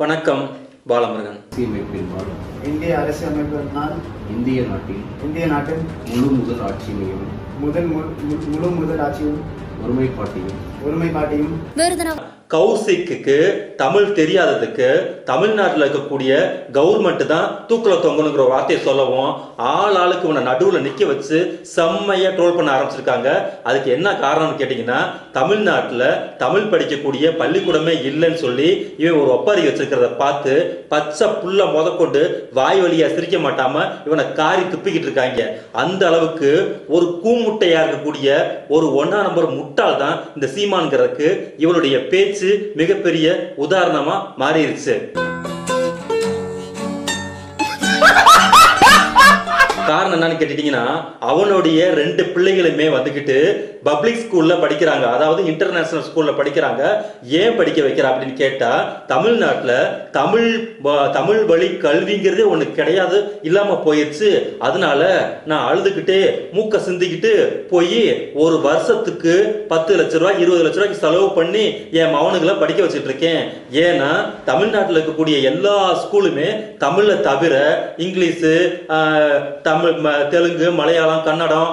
வணக்கம் பாலமுருகன். இந்திய அரசியலமைப்பினால் இந்திய நாட்டில் இந்திய நாட்டின் முழு முதல் ஆட்சியையும் முதல் மு- மு- முழு முதல் ஆட்சியும் ஒருமைப்பாட்டையும் ஒருமைப்பாட்டையும் கௌசிக்கு தமிழ் தெரியாததுக்கு தமிழ்நாட்டில் இருக்கக்கூடிய கவர்மெண்ட் தான் தூக்கில் தொங்கணுங்கிற ஒரு வார்த்தையை சொல்லவும் ஆள் ஆளுக்கு இவனை நடுவில் நிற்க வச்சு செம்மையாக ட்ரோல் பண்ண ஆரம்பிச்சிருக்காங்க. அதுக்கு என்ன காரணம்னு கேட்டிங்கன்னா தமிழ்நாட்டில் தமிழ் படிக்கக்கூடிய பள்ளிக்கூடமே இல்லைன்னு சொல்லி இவன் ஒரு ஒப்பாரி வச்சிருக்கிறத பார்த்து பச்சை புல்ல முதற்கொண்டு வாய் வழியாக சிரிக்க மாட்டாமல் இவனை காரி துப்பிக்கிட்டு இருக்காங்க. அந்த அளவுக்கு ஒரு கூமுட்டையாக இருக்கக்கூடிய ஒரு ஒன்றா நம்பர் முட்டாள் தான் இந்த சீமான்கிறதுக்கு இவனுடைய பேச்சு மிகப்பெரிய உதாரணமா மாறிடுச்சு காரணம் என்னன்னு கேட்டுட்டீங்கன்னா அவனுடைய ரெண்டு பிள்ளைகளுமே வந்துக்கிட்டு பப்ளிக் ஸ்கூல்ல படிக்கிறாங்க. அதாவது இன்டர்நேஷனல் ஸ்கூல்ல படிக்கிறாங்க. ஏன் படிக்க வைக்கிற அப்படின்னு கேட்டா தமிழ்நாட்டில் தமிழ் தமிழ் வழி கல்விங்கிறதே ஒன்று கிடையாது இல்லாம போயிடுச்சு அதனால நான் அழுதுகிட்டே மூக்க சிந்திக்கிட்டு போய் ஒரு வருஷத்துக்கு பத்து லட்ச ரூபாய் இருபது லட்ச ரூபாய்க்கு செலவு பண்ணி என் மவனுங்களை படிக்க வச்சுட்டு இருக்கேன் ஏன்னா தமிழ்நாட்டில் இருக்கக்கூடிய எல்லா ஸ்கூலுமே தமிழை தவிர இங்கிலீஷு தமிழ் தமிழ் தெலுங்கு மலையாளம் கன்னடம்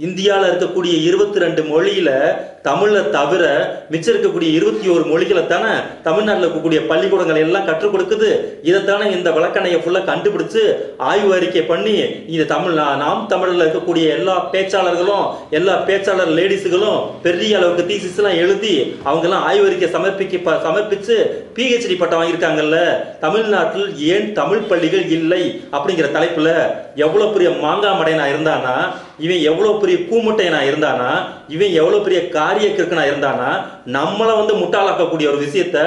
இந்தியாவில் இருக்கக்கூடிய இருபத்தி ரெண்டு மொழியில தமிழை தவிர மிச்சம் இருக்கக்கூடிய இருபத்தி ஒரு மொழிகளை தானே தமிழ்நாட்டில் இருக்கக்கூடிய பள்ளிக்கூடங்கள் எல்லாம் கற்றுக் கொடுக்குது. இதைத்தானே இந்த விளக்கணையை ஃபுல்லாக கண்டுபிடிச்சு ஆய்வு அறிக்கை பண்ணி இது தமிழ் நாம் தமிழில் இருக்கக்கூடிய எல்லா பேச்சாளர்களும் எல்லா பேச்சாளர் லேடிஸுகளும் பெரிய அளவுக்கு தீசிஸ் எல்லாம் எழுதி அவங்க எல்லாம் ஆய்வு அறிக்கை சமர்ப்பிக்க சமர்ப்பித்து சமர்ப்பிச்சு பிஹெச்டி பட்டம் வாங்கியிருக்காங்கல்ல. தமிழ்நாட்டில் ஏன் தமிழ் பள்ளிகள் இல்லை அப்படிங்கிற தலைப்புல எவ்வளவு பெரிய மாங்காமடையனா இருந்தானா இவன் எவ்வளவு பெரிய கூமுட்டையனா இருந்தானா இவன் எவ்வளவு பெரிய காரிய கிருக்கனா இருந்தானா நம்மளை வந்து முட்டாளாக்கக்கூடிய ஒரு விஷயத்த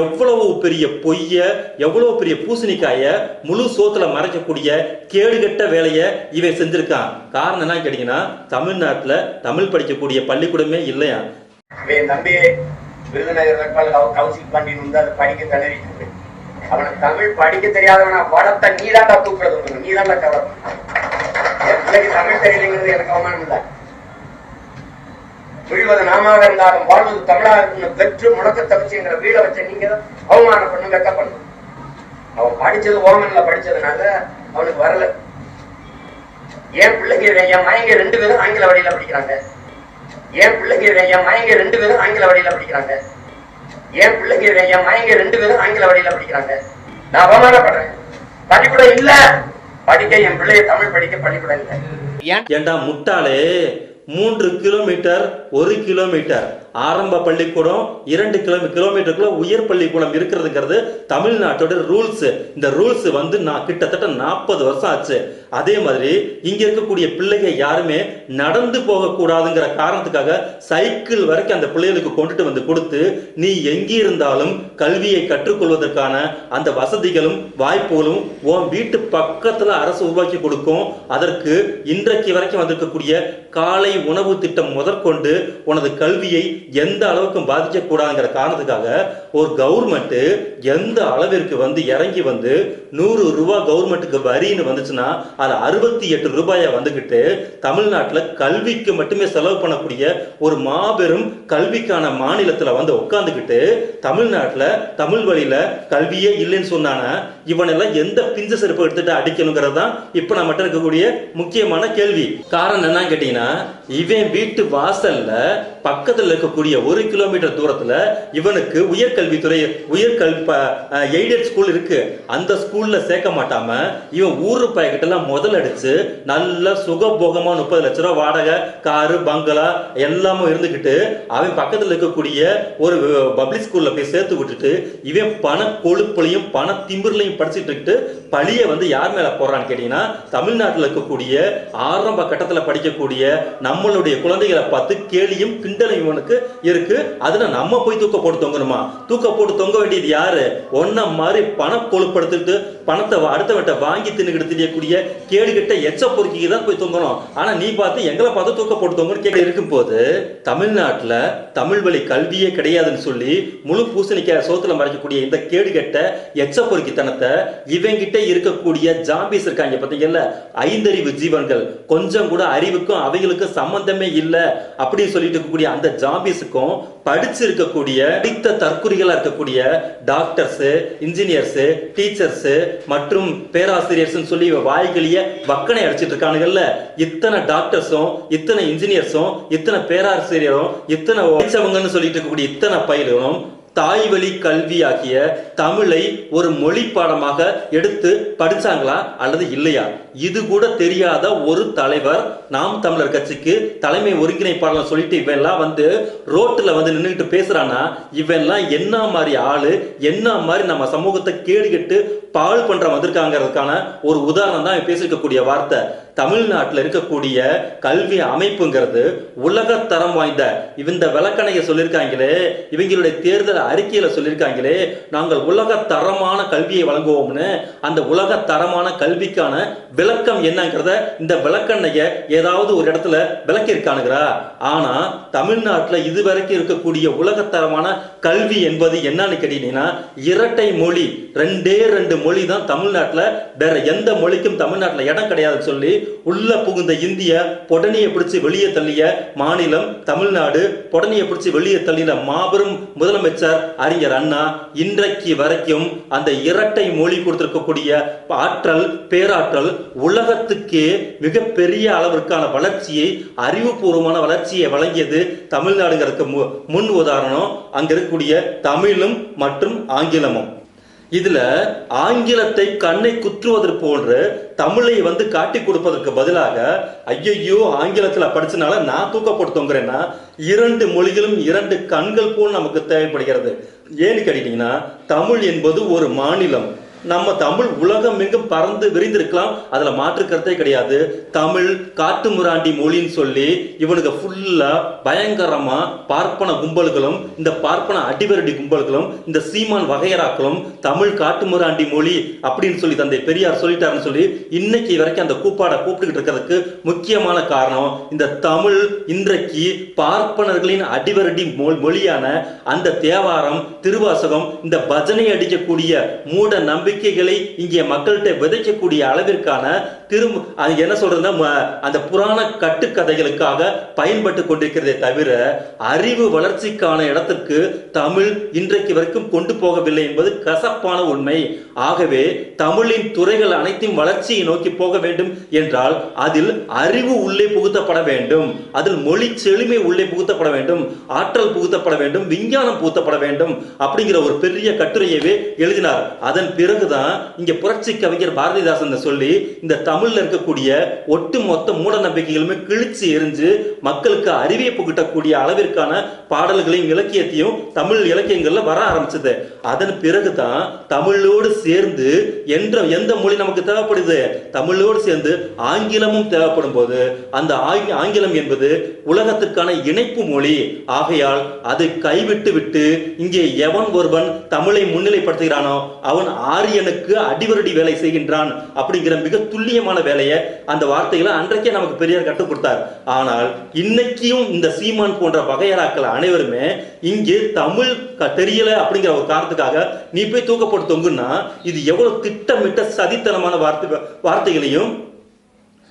எவ்வளவு பெரிய பொய்ய எவ்வளவு பெரிய பூசணிக்காய முழு சோத்துல மறைக்கக்கூடிய கேடுகட்ட வேலையை இவன் செஞ்சிருக்கான். காரணம் என்ன கேட்டீங்கன்னா தமிழ்நாட்டுல தமிழ் படிக்கக்கூடிய பள்ளிக்கூடமே இல்லையா? இவன் தம்பி விருதுநகர் கவுன்சில் வந்து அதை படிக்க திணறிட்டு அவனுக்கு தமிழ் படிக்க தெரியாதவனா வளர்த்த நீதாண்டா தூக்குறது நீதாண்டா கவலை என் பிள்ளைக்கு தமிழ் தெரியலைங்கிறது எனக்கு அவமானம் இல்லை விழுவது நாமாக இருந்தாலும் வாழ்வது தமிழா இருக்கணும். பெற்று முழக்க தவிச்சுங்கிற வீட வச்ச நீங்க அவமானம் பண்ணு வெக்க பண்ணணும். அவன் படிச்சது ஓமன்ல படிச்சதுனால அவனுக்கு வரல. என் பிள்ளைங்க என் மயங்க ரெண்டு பேரும் ஆங்கில வழியில படிக்கிறாங்க. என் பிள்ளைங்க என் மயங்க ரெண்டு பேரும் ஆங்கில வழியில படிக்கிறாங்க. என் பிள்ளைங்க என் மயங்க ரெண்டு பேரும் ஆங்கில வழியில படிக்கிறாங்க. நான் அவமானப்படுறேன். பள்ளிக்கூடம் இல்ல. படிக்க என் பிள்ளைய தமிழ் படிக்க பள்ளிக்கூடம் இல்லை. ஏன்டா முட்டாளே? மூன்று கிலோமீட்டர் ஒரு கிலோமீட்டர் ஆரம்ப பள்ளிக்கூடம் இரண்டு கிலோ கிலோமீட்டருக்குள்ள உயர் பள்ளிக்கூடம் இருக்கிறதுங்கிறது தமிழ்நாட்டோட ரூல்ஸ். இந்த ரூல்ஸ் வந்து நான் கிட்டத்தட்ட நாற்பது வருஷம் ஆச்சு. அதே மாதிரி இங்க இருக்கக்கூடிய பிள்ளைங்க யாருமே நடந்து போகக்கூடாதுங்கிற காரணத்துக்காக சைக்கிள் வரைக்கும் அந்த பிள்ளைகளுக்கு கொண்டுட்டு வந்து கொடுத்து நீ எங்கே இருந்தாலும் கல்வியை கற்றுக்கொள்வதற்கான அந்த வசதிகளும் வாய்ப்புகளும் உன் வீட்டு பக்கத்துல அரசு உருவாக்கி கொடுக்கும். அதற்கு இன்றைக்கு வரைக்கும் வந்திருக்கக்கூடிய காலை உணவு திட்டம் முதற்கொண்டு உனது கல்வியை எந்த அளவுக்கும் பாதிக்கக்கூடாதுங்கிற காரணத்துக்காக ஒரு கவர்மெண்ட்டு எந்த அளவிற்கு வந்து இறங்கி வந்து நூறு ரூபா கவர்மெண்ட்டுக்கு வரின்னு வந்துச்சுன்னா அது அறுபத்தி எட்டு ரூபாயை வந்துக்கிட்டு தமிழ்நாட்டில் கல்விக்கு மட்டுமே செலவு பண்ணக்கூடிய ஒரு மாபெரும் கல்விக்கான மாநிலத்தில் வந்து உட்காந்துக்கிட்டு தமிழ்நாட்டில் தமிழ் வழியில் கல்வியே இல்லைன்னு சொன்னான இவனெல்லாம் எந்த பிஞ்ச செருப்பு எடுத்துட்டு அடிக்கணுங்கிறது தான் இப்போ நம்மகிட்ட இருக்கக்கூடிய முக்கியமான கேள்வி. காரணம் என்னன்னு கேட்டீங்கன்னா இவன் வீட்டு வாசல்ல பக்கத்தில் இருக்கக்கூடிய ஒரு கிலோமீட்டர் தூரத்தில் இவனுக்கு உயர்கல்வித்துறை உயர்கல்வி எய்டட் ஸ்கூல் இருக்கு. அந்த ஸ்கூல்ல சேர்க்க மாட்டாம இவன் ஊர் பயக்கிட்டெல்லாம் முதல் அடிச்சு நல்ல சுகபோகமா முப்பது லட்ச ரூபா வாடகை காரு பங்களா எல்லாமும் இருந்துக்கிட்டு அவன் பக்கத்தில் இருக்கக்கூடிய ஒரு பப்ளிக் ஸ்கூல்ல போய் சேர்த்து விட்டுட்டு இவன் பண கொழுப்புலையும் பண அதையும் படிச்சுட்டு இருக்கிட்டு பழிய வந்து யார் மேல போடுறான்னு கேட்டீங்கன்னா தமிழ்நாட்டில் இருக்கக்கூடிய ஆரம்ப கட்டத்துல படிக்கக்கூடிய நம்மளுடைய குழந்தைகளை பார்த்து கேலியும் கிண்டலும் இவனுக்கு இருக்கு. அதுல நம்ம போய் தூக்க போட்டு தொங்கணுமா? தூக்க போட்டு தொங்க வேண்டியது யாரு? ஒன்ன மாதிரி பணம் கொழுப்படுத்திட்டு பணத்தை அடுத்தவட்ட வாங்கி தின்னுக்கிட்டு தெரியக்கூடிய கேடுகிட்ட எச்ச பொறுக்கி தான் போய் தொங்கணும். ஆனா நீ பார்த்து எங்களை பார்த்து தூக்க போட்டு தொங்கன்னு கேட்க இருக்கும் போது தமிழ்நாட்டுல தமிழ் வழி கல்வியே கிடையாதுன்னு சொல்லி முழு பூசணிக்காய் சோத்துல மறைக்கக்கூடிய இந்த கேடுகெட்ட எச்ச பொறுக்கித்தனத்தை ஆங்கிலத்தை இவங்கிட்ட இருக்கக்கூடிய ஜாம்பிஸ் இருக்காங்க பார்த்தீங்கல்ல ஐந்தறிவு ஜீவன்கள். கொஞ்சம் கூட அறிவுக்கும் அவைகளுக்கும் சம்பந்தமே இல்லை அப்படின்னு சொல்லிட்டு இருக்கக்கூடிய அந்த ஜாம்பிஸுக்கும் படிச்சு இருக்கக்கூடிய படித்த தற்குறிகளா இருக்கக்கூடிய டாக்டர்ஸ் இன்ஜினியர்ஸ் டீச்சர்ஸ் மற்றும் பேராசிரியர்ஸ் சொல்லி வாய்களிய வக்கனை அடிச்சிட்டு இருக்கானுங்கல்ல. இத்தனை டாக்டர்ஸும் இத்தனை இன்ஜினியர்ஸும் இத்தனை பேராசிரியரும் இத்தனை படிச்சவங்கன்னு சொல்லிட்டு இருக்கக்கூடிய இத்தனை பயிலும் தாய் வழி கல்வியாகிய தமிழை ஒரு மொழி பாடமாக எடுத்து படிச்சாங்களா அல்லது இல்லையா? இது கூட தெரியாத ஒரு தலைவர் நாம் தமிழர் கட்சிக்கு தலைமை ஒருங்கிணைப்பாளர் சொல்லிட்டு இவெல்லாம் வந்து ரோட்டில் வந்து நின்றுக்கிட்டு பேசுறானா இவெல்லாம் என்ன மாதிரி ஆளு என்ன மாதிரி நம்ம சமூகத்தை கேடுகிட்டு பால் பண்றம் வந்திருக்காங்கிறதுக்கான ஒரு உதாரணம் தான் பேசியிருக்கக்கூடிய வார்த்தை. தமிழ்நாட்டில் இருக்கக்கூடிய கல்வி அமைப்புங்கிறது உலக தரம் வாய்ந்த இந்த விளக்கணையை சொல்லியிருக்காங்களே இவங்களுடைய தேர்தல் அறிக்கையில சொல்லியிருக்காங்களே நாங்கள் உலக தரமான கல்வியை வழங்குவோம்னு அந்த உலக தரமான கல்விக்கான விளக்கம் என்னங்கிறத இந்த விளக்கண்ணைய ஏதாவது ஒரு இடத்துல விளக்கியிருக்கானுங்கிறா ஆனா தமிழ்நாட்டில் இதுவரைக்கும் இருக்கக்கூடிய உலகத்தரமான கல்வி என்பது என்னன்னு கேட்டீங்கன்னா இரட்டை மொழி ரெண்டே ரெண்டு மொழி தான் தமிழ்நாட்டில் வேற எந்த மொழிக்கும் தமிழ்நாட்டில் இடம் கிடையாதுன்னு சொல்லி உள்ள புகுந்த இந்திய பொடனியை பிடிச்சி வெளியே தள்ளிய மாநிலம் தமிழ்நாடு பொடனியை பிடிச்சு வெளியே தள்ளின மாபெரும் முதலமைச்சர் அறிஞர் அண்ணா இன்றைக்கு வரைக்கும் அந்த இரட்டை மொழி கொடுத்திருக்கக்கூடிய ஆற்றல் பேராற்றல் உலகத்துக்கே மிகப்பெரிய அளவிற்கான வளர்ச்சியை அறிவுபூர்வமான வளர்ச்சியை வழங்கியது தமிழ்நாடுங்கிறதுக்கு மு- முன் உதாரணம் அங்க இருக்கக்கூடிய தமிழும் மற்றும் ஆங்கிலமும். இதுல ஆங்கிலத்தை கண்ணை குற்றுவதற்கு போன்று தமிழை வந்து காட்டி கொடுப்பதற்கு பதிலாக ஐயையோ ஆங்கிலத்துல படிச்சனால நான் தூக்கப்பட்டு தொங்குறேன்னா இரண்டு மொழிகளும் இரண்டு கண்கள் போல் நமக்கு தேவைப்படுகிறது. ஏன்னு கேட்டீங்கன்னா தமிழ் என்பது ஒரு மாநிலம். நம்ம தமிழ் உலகம் எங்கும் பறந்து விரிந்திருக்கலாம். அதுல மாற்று கருத்தே கிடையாது. தமிழ் காட்டுமிராண்டி மொழின்னு சொல்லி இவனுக்கு ஃபுல்லா பயங்கரமா பார்ப்பன கும்பல்களும் இந்த பார்ப்பன அடிவரடி கும்பல்களும் இந்த சீமான் வகையராக்களும் தமிழ் காட்டுமிராண்டி மொழி அப்படின்னு சொல்லி தந்தை பெரியார் சொல்லிட்டாருன்னு சொல்லி இன்னைக்கு வரைக்கும் அந்த கூப்பாடை கூப்பிட்டுக்கிட்டு இருக்கிறதுக்கு முக்கியமான காரணம் இந்த தமிழ் இன்றைக்கு பார்ப்பனர்களின் அடிவரடி மொ- மொழியான அந்த தேவாரம் திருவாசகம் இந்த பஜனை அடிக்கக்கூடிய மூட நம்பிக்கைகளை இங்கே மக்கள்கிட்ட விதைக்கக்கூடிய அளவிற்கான திரும்ப அது என்ன சொல்றதுன்னா அந்த புராண கட்டுக்கதைகளுக்காக பயன்பட்டு கொண்டிருக்கிறதே தவிர அறிவு வளர்ச்சிக்கான இடத்திற்கு தமிழ் இன்றைக்கு வரைக்கும் கொண்டு போகவில்லை என்பது கசப்பான உண்மை. ஆகவே தமிழின் துறைகள் அனைத்தையும் வளர்ச்சியை நோக்கி போக வேண்டும் என்றால் அதில் அறிவு உள்ளே புகுத்தப்பட வேண்டும். அதில் மொழி செழுமை உள்ளே புகுத்தப்பட வேண்டும். ஆற்றல் புகுத்தப்பட வேண்டும். விஞ்ஞானம் புகுத்தப்பட வேண்டும். அப்படிங்கிற ஒரு பெரிய கட்டுரையவே எழுதினார். அதன் பிறகுதான் இங்க புரட்சி கவிஞர் பாரதிதாசன் சொல்லி இந்த தமிழ்ல இருக்கக்கூடிய ஒட்டு மொத்த மூட நம்பிக்கைகளுமே கிழிச்சு எரிஞ்சு மக்களுக்கு அறிவியை புகட்டக்கூடிய அளவிற்கான பாடல்களையும் இலக்கியத்தையும் தமிழ் இலக்கியங்கள்ல வர ஆரம்பிச்சது. அதன் பிறகுதான் தமிழோடு சேர்ந்து என்ற எந்த மொழி நமக்கு தேவைப்படுது? தமிழோடு சேர்ந்து ஆங்கிலமும் தேவைப்படும் போது அந்த ஆங்கிலம் என்பது உலகத்துக்கான இணைப்பு மொழி. ஆகையால் அதை கைவிட்டு விட்டு இங்கே எவன் ஒருவன் தமிழை முன்னிலைப்படுத்துகிறானோ அவன் ஆரியனுக்கு அடிவருடி வேலை செய்கின்றான் அப்படிங்கிற மிக துல்லியமான வேலையை அந்த வார்த்தைகளை அன்றைக்கே நமக்கு பெரியார் கற்றுக் கொடுத்தார். ஆனால் இன்னைக்கும் இந்த சீமான் போன்ற வகையராக்கள் அனைவருமே இங்கே தமிழ் தெரியல அப்படிங்கிற ஒரு காரணத்துக்காக நீ போய் தூக்கப்பட்டு தொங்குன்னா இது எவ்வளவு திட்டமிட்ட சதித்தனமான வார்த்தை வார்த்தைகளையும்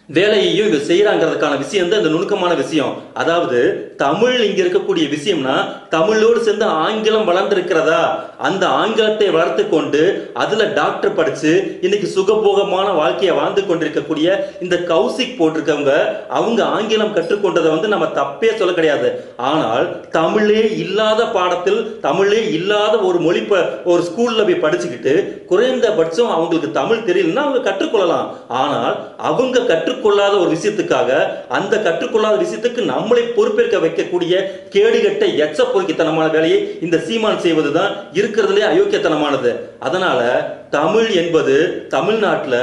வேலையையும் இவங்க செய்யறாங்கிறதுக்கான விஷயம் தான் இந்த நுணுக்கமான விஷயம். அதாவது தமிழ் இங்க இருக்கக்கூடிய விஷயம்னா தமிழோடு சேர்ந்து ஆங்கிலம் வளர்ந்திருக்கிறதா? அந்த ஆங்கிலத்தை வளர்த்து கொண்டு அதுல டாக்டர் படிச்சு இன்னைக்கு சுகபோகமான வாழ்க்கையை வாழ்ந்து கொண்டிருக்கக்கூடிய இந்த கௌசிக் போட்டிருக்கவங்க அவங்க ஆங்கிலம் கற்றுக்கொண்டதை வந்து நம்ம தப்பே சொல்ல கிடையாது. ஆனால் தமிழே இல்லாத பாடத்தில் தமிழே இல்லாத ஒரு மொழி ஒரு ஸ்கூல்ல போய் படிச்சுக்கிட்டு குறைந்தபட்சம் அவங்களுக்கு தமிழ் தெரியலன்னா அவங்க கற்றுக்கொள்ளலாம். ஆனால் அவங்க கற்றுக்கொள்ளாத ஒரு விஷயத்துக்காக அந்த கற்றுக்கொள்ளாத விஷயத்துக்கு நம்மளை பொறுப்பேற்க வைக்கக்கூடிய கேடுகட்ட எச்ச பொறுக்கித்தனமான வேலையை இந்த சீமான் செய்வதுதான் இருக்கிறதுலே அயோக்கியத்தனமானது. அதனால தமிழ் என்பது தமிழ்நாட்டில்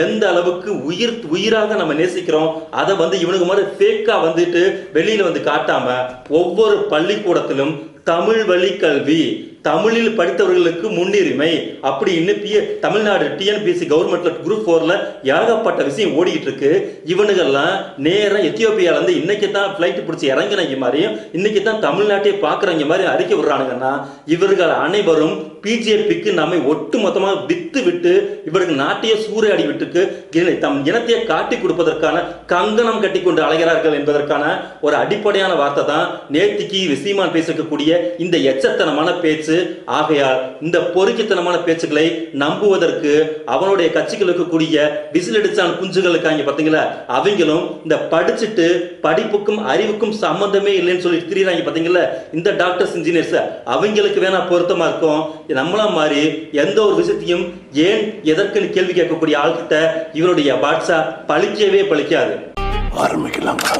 எந்த அளவுக்கு உயிர் உயிராக நம்ம நேசிக்கிறோம் அதை வந்து இவனுக்கு மாதிரி ஃபேக்கா வந்துட்டு வெளியில வந்து காட்டாம ஒவ்வொரு பள்ளிக்கூடத்திலும் தமிழ் வழி கல்வி தமிழில் படித்தவர்களுக்கு முன்னுரிமை அப்படின்னு பி தமிழ்நாடு டிஎன்பிசி கவர்மெண்ட்ல குரூப் ஃபோர்ல ஏகப்பட்ட விஷயம் ஓடிக்கிட்டு இருக்கு. இவனுங்கெல்லாம் நேரம் எத்தியோப்பியால இருந்து இன்னைக்கு தான் ஃபிளைட் பிடிச்சி இறங்கினங்க மாதிரியும் இன்னைக்கு தான் தமிழ்நாட்டையே பாக்குறவங்க மாதிரி அறிக்கை விடுறானுங்கன்னா இவர்கள் அனைவரும் பிஜேபிக்கு நம்மை ஒட்டுமொத்தமாக வித்து விட்டு இவருக்கு நாட்டையே சூறையாடி விட்டுக்கு இதனை தம் இனத்தையே காட்டி கொடுப்பதற்கான கங்கணம் கட்டி கொண்டு அலைகிறார்கள் என்பதற்கான ஒரு அடிப்படையான வார்த்தை தான் நேத்திக்கு விசீமான் பேசிருக்கக்கூடிய இந்த எச்சத்தனமான பேச்சு. ஆகையால் இந்த பொறுக்கித்தனமான பேச்சுக்களை நம்புவதற்கு அவனுடைய கட்சிகளுக்கு இருக்கக்கூடிய விசிலடிச்சான் குஞ்சுகள் இருக்காங்க பார்த்தீங்களா? அவங்களும் இந்த படிச்சுட்டு படிப்புக்கும் அறிவுக்கும் சம்பந்தமே இல்லைன்னு சொல்லி திரியிறாங்க பார்த்தீங்களா? இந்த டாக்டர்ஸ் இன்ஜினியர்ஸ் அவங்களுக்கு வேணா பொருத்தமா இருக்கும். நம்மள மாதிரி எந்த ஒரு விஷயத்தையும் ஏன் எதற்குன்னு கேள்வி கேட்கக்கூடிய ஆள்கிட்ட இவருடைய பாட்ஷா பழிக்கவே பழிக்காது. ஆரம்பிக்கலாங்களா